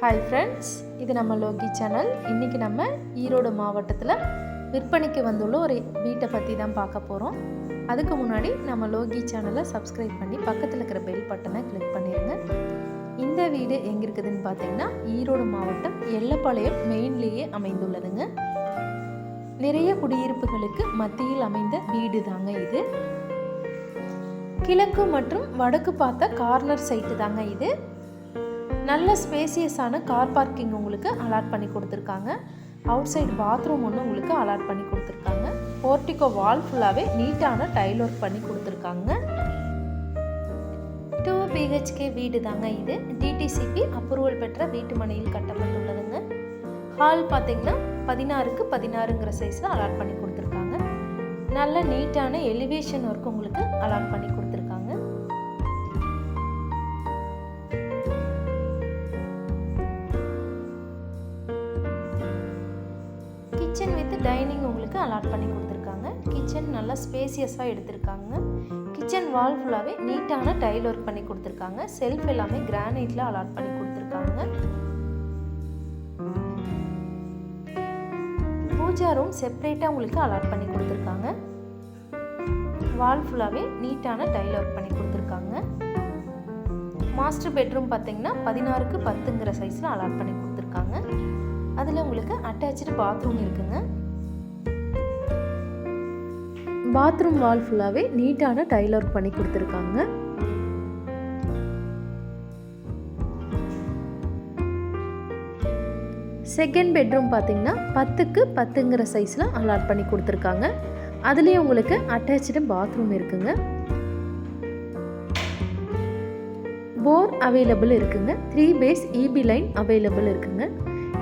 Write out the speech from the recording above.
Hi friends இது நம்ம Loki channel இன்றைக்கி நம்ம ஈரோடு மாவட்டத்தில் விற்பனைக்கு வந்துள்ள ஒரு வீட்டை பற்றி தான் பார்க்க போகிறோம் அதுக்கு முன்னாடி நம்ம லோகி சேனலை சப்ஸ்கிரைப் பண்ணி பக்கத்தில் இருக்கிற பெல் பட்டனை கிளிக் பண்ணிடுங்க இந்த வீடு எங்கே இருக்குதுன்னு பார்த்தீங்கன்னா ஈரோடு மாவட்டம் எல்லப்பாளையம் மெயின்லேயே அமைந்துள்ளதுங்க. நிறைய குடியிருப்புகளுக்கு மத்தியில் அமைந்த வீடு தாங்க இது. கிழக்கு மற்றும் வடக்கு பார்த்த கார்னர் சைட்டு தாங்க இது. நல்ல ஸ்பேசியஸான கார் பார்க்கிங் உங்களுக்கு அலாட் பண்ணி கொடுத்துருக்காங்க. அவுட் சைடு பாத்ரூம் ஒன்று உங்களுக்கு அலாட் பண்ணி கொடுத்துருக்காங்க. போர்ட்டிகோ வால் ஃபுல்லாகவே நீட்டான டைல் ஒர்க் பண்ணி கொடுத்துருக்காங்க. டூ பிஹெச்கே வீடு தாங்க இது. டிடிசிபி அப்ரூவல் பெற்ற வீட்டு மனையில் கட்டப்பட்டுள்ளதுங்க. ஹால் பார்த்தீங்கன்னா பதினாறுக்கு பதினாறுங்கிற சைஸில் அலாட் பண்ணி கொடுத்துருக்காங்க. நல்ல நீட்டான எலிவேஷன் ஒர்க் உங்களுக்கு அலாட் பண்ணி கொடுத்துருக்காங்க. கிச்சன் வித் டைனிங் உங்களுக்கு அலாட் பண்ணி கொடுத்துருக்காங்க. கிச்சன் நல்லா ஸ்பேசியஸாக எடுத்திருக்காங்க. கிச்சன் வால் ஃபுல்லாகவே நீட்டான டைல் ஒர்க் பண்ணி கொடுத்துருக்காங்க. செல்ஃப் எல்லாமே கிரானைட்டில் அலாட் பண்ணி கொடுத்துருக்காங்க. பூஜா ரூம் செப்பரேட்டாக உங்களுக்கு அலாட் பண்ணி கொடுத்துருக்காங்க. வால் ஃபுல்லாகவே நீட்டான டைல் ஒர்க் பண்ணி கொடுத்துருக்காங்க. மாஸ்டர் பெட்ரூம் பார்த்தீங்கன்னா பதினாறுக்கு பத்துங்கிற சைஸில் அலாட் பண்ணி கொடுத்துருக்காங்க. அதில் உங்களுக்கு அட்டாச்சு பாத்ரூம் இருக்குங்க. பாத்ரூம் வால் ஃபுல்லாகவே நீட்டான டைல் ஒர்க் பண்ணி கொடுத்துருக்காங்க. செகண்ட் பெட்ரூம் பார்த்தீங்கன்னா பத்துக்கு பத்துங்கிற சைஸில் அலாட் பண்ணி கொடுத்துருக்காங்க. அதுலேயும் உங்களுக்கு அட்டாச்சு பாத்ரூம் இருக்குங்க. போர் அவைலபிள் இருக்குங்க. Three phase EB line available இருக்குங்க.